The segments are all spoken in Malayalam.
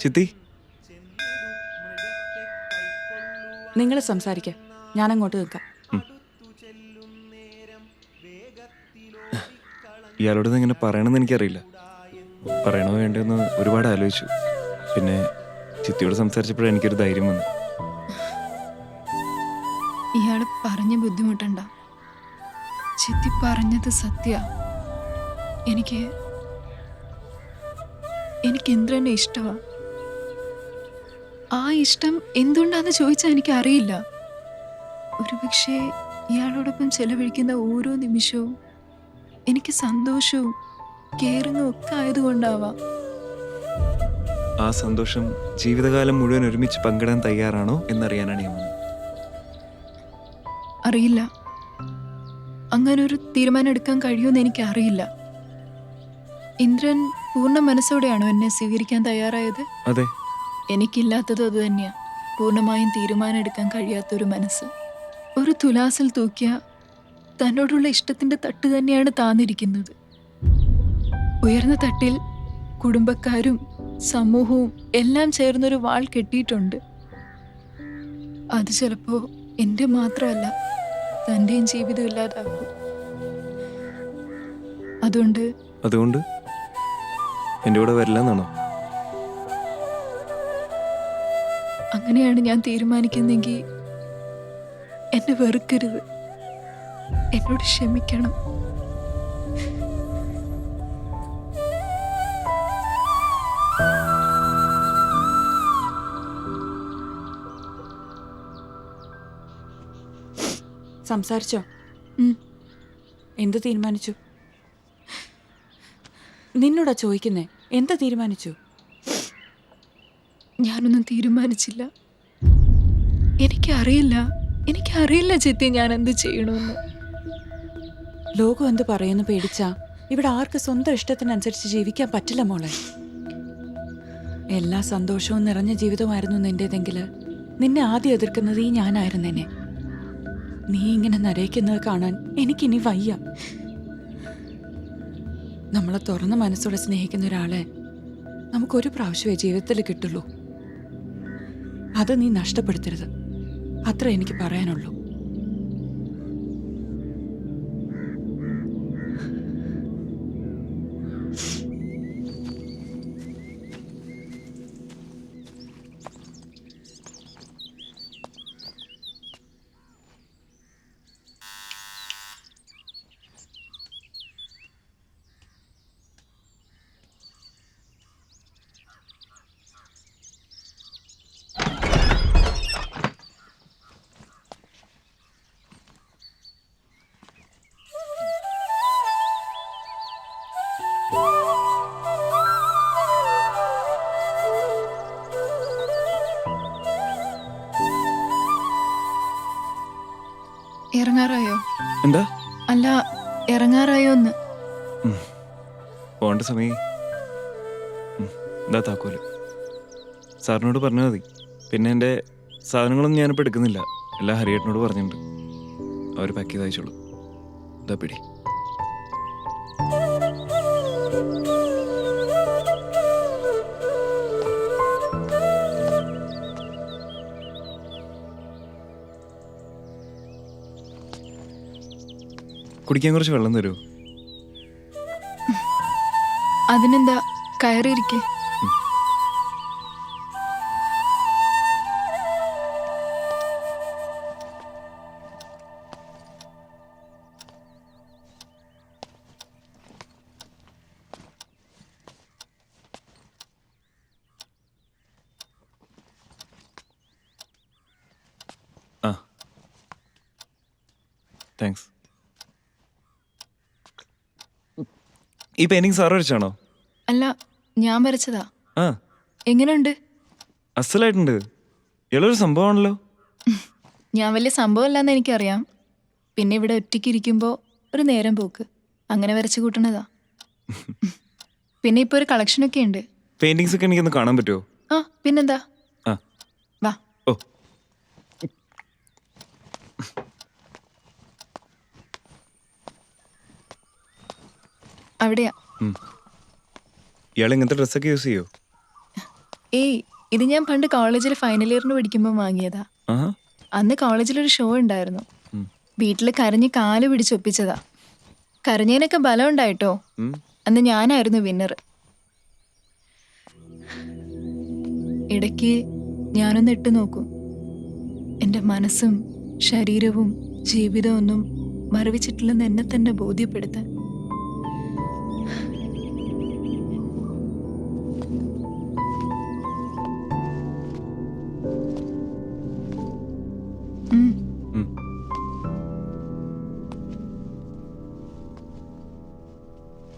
ചിത്തി? നിങ്ങൾ സംസാരിക്ക. ഞാൻ അങ്ങോട്ട് നിൽക്കാം ഇയാളോട് ഇങ്ങനെ എങ്ങനെ പറയണമെന്ന് എനിക്കറിയില്ല. പറയണോ വേണ്ടെന്ന് ഒരുപാട് ആലോചിച്ചു. പിന്നെ ചിത്തിയോട് സംസാരിച്ചപ്പോഴാണ് എനിക്കൊരു ധൈര്യം വന്നു. ഇയാൾ പറഞ്ഞ് ബുദ്ധിമുട്ടണ്ട. ചിത്തി പറഞ്ഞത് സത്യ. എനിക്ക് എനിക്ക് ഇന്ദ്രനെ ഇഷ്ടമാ ആ ഇഷ്ടം എന്തുകൊണ്ടാന്ന് ചോദിച്ചാൽ എനിക്ക് അറിയില്ല ഒരുപക്ഷെ ഇയാളോടൊപ്പം ചെലവഴിക്കുന്ന ഓരോ നിമിഷവും എനിക്ക് സന്തോഷവും കെയറിങ്ങും ഒക്കെ ആയതുകൊണ്ടാവാം. ആ സന്തോഷം ജീവിതകാലം മുഴുവൻ ഒരുമിച്ച് പങ്കിടാൻ തയ്യാറാണോ എന്നറിയാനാണ് ഞാൻ അറിയില്ല. അങ്ങനെ ഒരു തീരുമാനം എടുക്കാൻ കഴിയുമെന്ന് എനിക്ക് അറിയില്ല ഇന്ദ്രൻ പൂർണ മനസ്സോടെയാണോ എന്നെ സ്വീകരിക്കാൻ തയ്യാറായത്? അതെ. എനിക്കില്ലാത്തത് അത് തന്നെയാ. പൂർണമായും തീരുമാനം എടുക്കാൻ കഴിയാത്തൊരു മനസ്സ്. ഒരു തുലാസിൽ തൂക്കിയ തന്നോടുള്ള ഇഷ്ടത്തിന്റെ തട്ട് തന്നെയാണ് താന്നിരിക്കുന്നത്. ഉയർന്ന തട്ടിൽ കുടുംബക്കാരും സമൂഹവും എല്ലാം ചേർന്നൊരു വാൾ കെട്ടിയിട്ടുണ്ട്. അത് ചിലപ്പോ എന്റെ മാത്രമല്ല തന്റെയും ജീവിതം ഇല്ലാതാക്കും. അതുകൊണ്ട് അതുകൊണ്ട്? എന്റെ കൂടെ വരില്ലെന്നാണോ? അങ്ങനെയാണ് ഞാൻ തീരുമാനിക്കുന്നെങ്കിൽ എന്നെ വെറുക്കരുത്. എന്നോട് ക്ഷമിക്കണം. സംസാരിച്ചോ. എന്ത് തീരുമാനിച്ചു? നിന്നോടാ ചോദിക്കുന്നേ. എന്താ തീരുമാനിച്ചു? ഞാനൊന്നും തീരുമാനിച്ചില്ല. എനിക്കറിയില്ല. എനിക്കറിയില്ല ചെത്തി ഞാൻ എന്ത് ചെയ്യണമെന്ന് ലോകം എന്ത് പറയുന്നു പേടിച്ചാ. ഇവിടെ ആർക്ക് സ്വന്തം ഇഷ്ടത്തിനനുസരിച്ച് ജീവിക്കാൻ പറ്റില്ല മോളെ. എല്ലാ സന്തോഷവും നിറഞ്ഞ ജീവിതമായിരുന്നു നിന്റേതെങ്കിൽ നിന്നെ ആദ്യം എതിർക്കുന്നത് ഈ ഞാനായിരുന്നേനെ. നീ ഇങ്ങനെ നരയിക്കുന്നത് കാണാൻ എനിക്കിനി വയ്യ. നമ്മളെ തുറന്ന മനസ്സോടെ സ്നേഹിക്കുന്ന ഒരാളെ നമുക്കൊരു പ്രാവശ്യമേ ജീവിതത്തിൽ കിട്ടുള്ളൂ. അത് നീ നഷ്ടപ്പെടുത്തരുത്. അത്ര എനിക്ക് പറയാനുള്ളൂ. ഇറങ്ങാറായോ? എന്താ? അല്ല ഇറങ്ങാറായോ എന്ന് പോണ്ട സമയം. എന്താ താക്കോൽ. സാറിനോട് പറഞ്ഞാൽ മതി. പിന്നെ എന്റെ സാധനങ്ങളൊന്നും ഞാനിപ്പോൾ എടുക്കുന്നില്ല. എല്ലാം ഹരിയേട്ടനോട് പറഞ്ഞിട്ടുണ്ട്. അവർ പാക്ക് ചെയ്ത് അയച്ചോളൂ. ഇതാ പിടി. കുടിക്കാൻ കുറച്ച് വെള്ളം തരുമോ അതിനെന്താ കയറിയിരിക്കെ? Thanks. താങ്ക്സ് ഈ പെയിന്റിങ് സാർ വരച്ചാണോ? അല്ല ഞാൻ വരച്ചതാ. ആ. എങ്ങനെയുണ്ട്? അസലായിട്ടുണ്ട്. ഇയാളൊരു സംഭവമാണല്ലോ. ഞാൻ വലിയ സംഭവമല്ലെന്ന് എനിക്കറിയാം. പിന്നെ ഇവിടെ ഒറ്റയ്ക്ക് ഇരിക്കുമ്പോൾ ഒരു നേരം പോക്ക്. അങ്ങനെ വരച്ചു കൂട്ടണതാ പിന്നെ ഇപ്പോൾ ഒരു കളക്ഷൻ ഒക്കെ ഉണ്ട്. പെയിന്റിങ്സ് ഒക്കെ എനിക്കൊന്ന് കാണാൻ പറ്റുമോ ആ പിന്നെന്താ ആ വാ ഓ അവിടെയാ. ഇയാൾ ഇങ്ങനത്തെ ഡ്രസ്സൊക്കെ യൂസ് ചെയ്യോ? ഏയ് ഇത് ഞാൻ പണ്ട് കോളേജിൽ ഫൈനൽ ഇയറിന് പഠിക്കുമ്പോൾ വാങ്ങിയതാ. അന്ന് കോളേജിൽ ഒരു ഷോ ഉണ്ടായിരുന്നു. വീട്ടിൽ കരഞ്ഞ് കാൽ പിടിച്ചൊപ്പിച്ചതാ കരഞ്ഞതിനൊക്കെ ബലം ഉണ്ടായിട്ടോ? അന്ന് ഞാനായിരുന്നു വിന്നർ ഇടയ്ക്ക് ഞാനൊന്ന് ഇട്ട് നോക്കും. എന്റെ മനസ്സും ശരീരവും ജീവിതവും ഒന്നും മറവിച്ചിട്ടില്ലെന്ന് എന്നെ തന്നെ ബോധ്യപ്പെടുത്താൻ.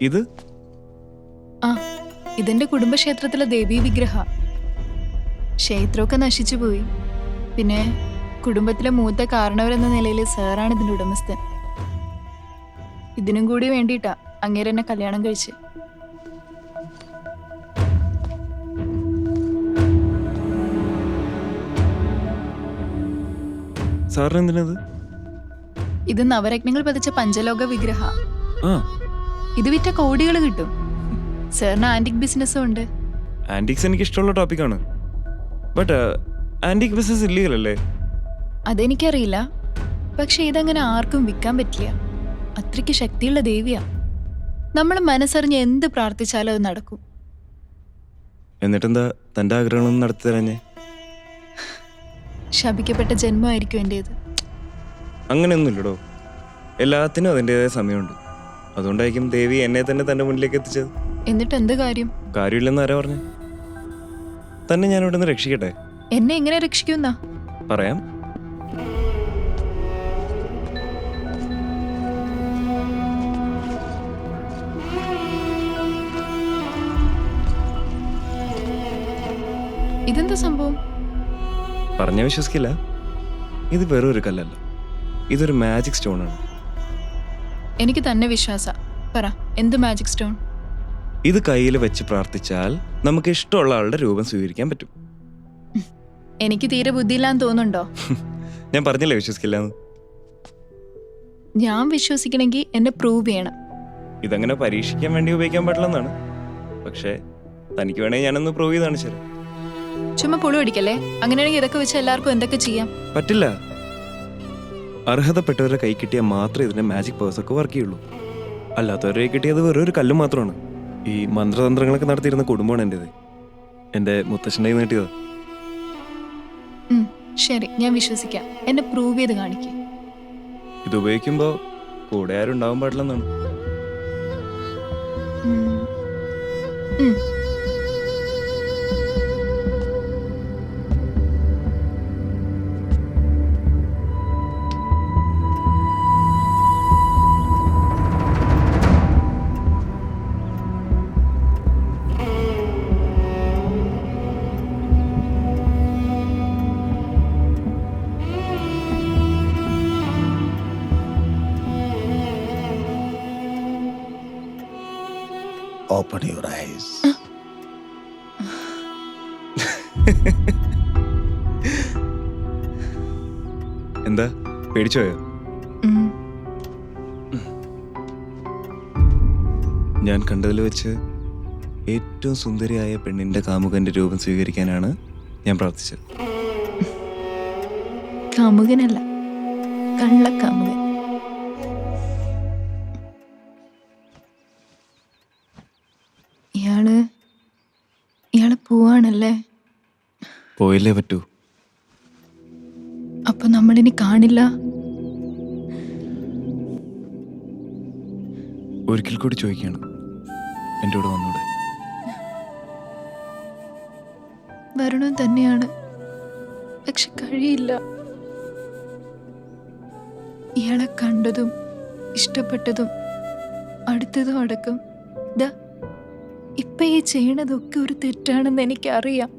ഇത്? ആ ഇതെന്റെ കുടുംബക്ഷേത്രത്തിലെ ദേവീ വിഗ്രഹ. ക്ഷേത്രമൊക്കെ നശിച്ചു പോയി. പിന്നെ കുടുംബത്തിലെ മൂത്ത കാരണവർ എന്ന നിലയിൽ സാറാണ് ഇതിന്റെ ഉടമസ്ഥൻ. ഇതിനും കൂടി വേണ്ടിയിട്ടാ അങ്ങേരെന്നെ കല്യാണം കഴിച്ച്. സാറിന് എന്തിനത് ഇത് നവരത്നങ്ങൾ പതിച്ച പഞ്ചലോക വിഗ്രഹ. ആ. ഇത് വിറ്റ കോടികൾ കിട്ടും. സാറിന് ആന്റിക് ബിസിനസ്സും ഉണ്ട്. ആന്റിക്സ് എനിക്ക് ഇഷ്ടമുള്ള ടോപ്പിക്കാണ്. ബട്ട് ആന്റിക് ബിസിനസ് ഇല്ലീഗൽ അല്ലേ അതെനിക്കറിയില്ല. പക്ഷെ ഇതങ്ങനെ ആർക്കും വിൽക്കാൻ പറ്റില്ല. അത്രയ്ക്ക് ശക്തിയുള്ള ദേവിയാ. നമ്മൾ മനസ്സറിഞ്ഞ് എന്ത് പ്രാർത്ഥിച്ചാലും അത് നടക്കും. എന്നിട്ടെന്താ തന്റെ ആഗ്രഹങ്ങളൊന്നും നടത്തി തരാഞ്ഞേ ശപിക്കപ്പെട്ട ജന്മമായിരിക്കും എന്റേത് അങ്ങനെയൊന്നുമില്ലടോ. എല്ലാത്തിനും അതിന്റെതായ സമയമുണ്ട്. അതുകൊണ്ടായിരിക്കും ദേവി എന്നെ തന്നെ തന്റെ മുന്നിലേക്ക് എത്തിച്ചത്. എന്നിട്ട് എന്ത് കാര്യം? കാര്യമില്ലെന്ന് ആരാ പറഞ്ഞു? തന്നെ ഞാൻ ഇവിടെ നിന്ന് രക്ഷിക്കട്ടെ? എന്നെ എങ്ങനെ രക്ഷിക്കുന്ന? പറയാം. ഇതെന്താ സംഭവം? പറഞ്ഞ വിശ്വസിക്കില്ല. ഇത് വെറും ഒരു കല്ലല്ല. ഇതൊരു മാജിക് സ്റ്റോൺ ആണ്. എനിക്ക് തന്നെ വിശ്വാസ. പറ എന്ത് മാജിക് സ്റ്റോൺ ഇത് കയ്യിൽ വെച്ച് പ്രാർത്ഥിച്ചാൽ നമുക്ക് ഇഷ്ടമുള്ള ആളുടെ രൂപം സ്വീകരിക്കാൻ പറ്റും. എനിക്ക് തീരെ ബുദ്ധിയില്ലാന്ന് തോന്നുന്നുണ്ടോ? ഞാൻ പറഞ്ഞില്ലേ വിശ്വസിക്കില്ല ഞാൻ വിശ്വസിക്കണമെങ്കിൽ എന്നെ പ്രൂവ് ചെയ്യണം. ഇതങ്ങനെ പരീക്ഷിക്കാൻ വേണ്ടി ഉപയോഗിക്കാൻ പാടില്ലെന്നാണ്. പക്ഷേ തനിക്ക് വേണമെങ്കിൽ ഞാനൊന്ന് പ്രൂവ് ചെയ്താണ് ശരി. ചുമ്മാ പുളു അടിക്കല്ലേ അങ്ങനെയാണെങ്കിൽ ഇതൊക്കെ വെച്ച് എല്ലാവർക്കും എന്തൊക്കെ ചെയ്യാം? പറ്റില്ല. അർഹതപ്പെട്ടവരെ കൈ കിട്ടിയാൽ മാത്രമേ ഇതിന്റെ മാജിക് പവേഴ്സ് ഒക്കെ വർക്ക് ചെയ്യുള്ളൂ. അല്ലാത്തവരുടെ കൈ കിട്ടിയത് വെറും ഒരു കല്ല് മാത്രമാണ്. ഈ മന്ത്രതന്ത്രങ്ങളൊക്കെ നടത്തിയിരുന്ന കുടുംബമാണ് എന്റെത് എന്റെ മുത്തശ്ശന്റെ കയ്യിൽ നിന്ന് ശരി ഞാൻ വിശ്വസിക്കാം. എന്നെ പ്രൂവ് ചെയ്ത് കാണിക്കും. ഇത് ഉപയോഗിക്കുമ്പോൾ കൂടെ ആരും ഉണ്ടാവാൻ പാടില്ലെന്നാണ്. Open your eyes. എന്താ പേടിച്ചോയോ. ഞാൻ കണ്ടതിൽ വെച്ച് ഏറ്റവും സുന്ദരിയായ പെണ്ണിന്റെ കാമുകന്റെ രൂപം സ്വീകരിക്കാനാണ് ഞാൻ പ്രാർത്ഥിച്ചത് കാമുകനല്ല കള്ളക്കാമുകൻ പോവാണല്ലേ പോയില്ലേ പറ്റൂ. അപ്പൊ നമ്മളിനി കാണില്ല? ഒരിക്കൽ കൂടി ചോദിക്കണം. എന്റെ കൂടെ വന്നൂടെ? വരണം തന്നെയാണ്. പക്ഷെ കഴിയില്ല. ഇയാളെ കണ്ടതും ഇഷ്ടപ്പെട്ടതും അടുത്തതും അടക്കം. ദാ ഇപ്പൊ ഈ ചെയ്യണതൊക്കെ ഒരു തെറ്റാണെന്ന് എനിക്കറിയാം.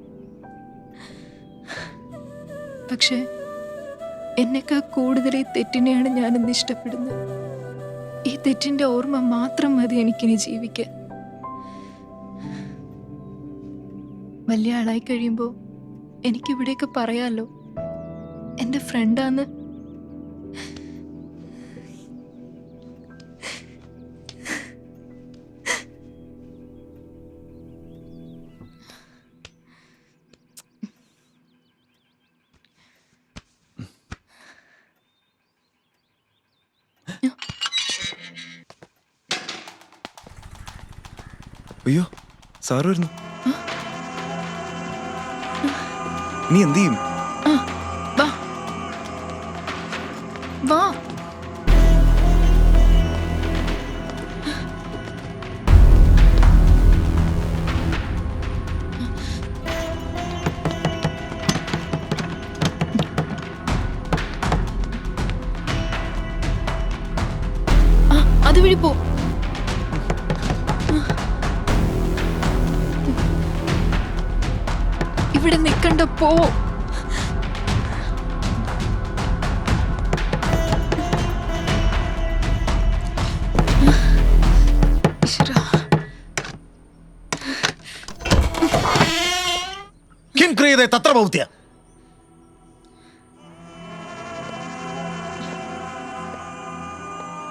പക്ഷെ എന്നെക്കാൾ കൂടുതൽ ഈ തെറ്റിനെയാണ് ഞാനിന്ന് ഇഷ്ടപ്പെടുന്നത്. ഈ തെറ്റിന്റെ ഓർമ്മ മാത്രം മതി എനിക്കിനി ജീവിക്കാൻ. വലിയ ആളായി കഴിയുമ്പോൾ എനിക്കിവിടെയൊക്കെ പറയാമല്ലോ എന്റെ ഫ്രണ്ടാന്ന് അയ്യോ സാറ് വരുന്നു. നീ എന്ത് ചെയ്യും? വാ. വാ. ആ, അതുവഴി പോ. ഇവിടെ നിൽക്കണ്ട പോ. കിം ക്രിയതേ തത്ര ബൗദ്ധ്യ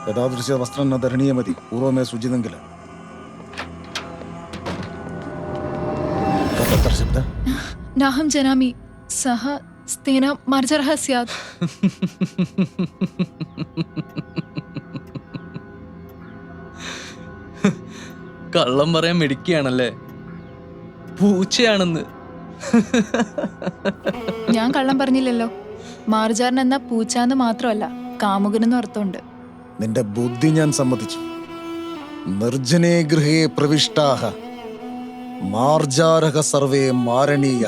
യഥാദൃശ്യ വസ്ത്രം ധരണീയമതി പൂർവമേ ശുചിതെങ്കിലും നാഹം ജനാമി. സഹ സ്തേന മർജർഹ സ്യാദ് കള്ളം പറയാൻ മെടിക്കുകയാണല്ലേ പൂച്ചയാണെന്ന്. ഞാൻ കള്ളം പറഞ്ഞില്ലല്ലോ. മാർജാരൻ എന്ന പൂച്ച എന്ന് മാത്രമല്ല കാമുകനെന്ന് അർത്ഥമുണ്ട്. നിന്റെ ബുദ്ധി ഞാൻ സമ്മതിച്ചു. നിർജനേ ഗൃഹേ പ്രവിഷ്ടാഹ. മാർജാരഹ സർവേ മാരണീയ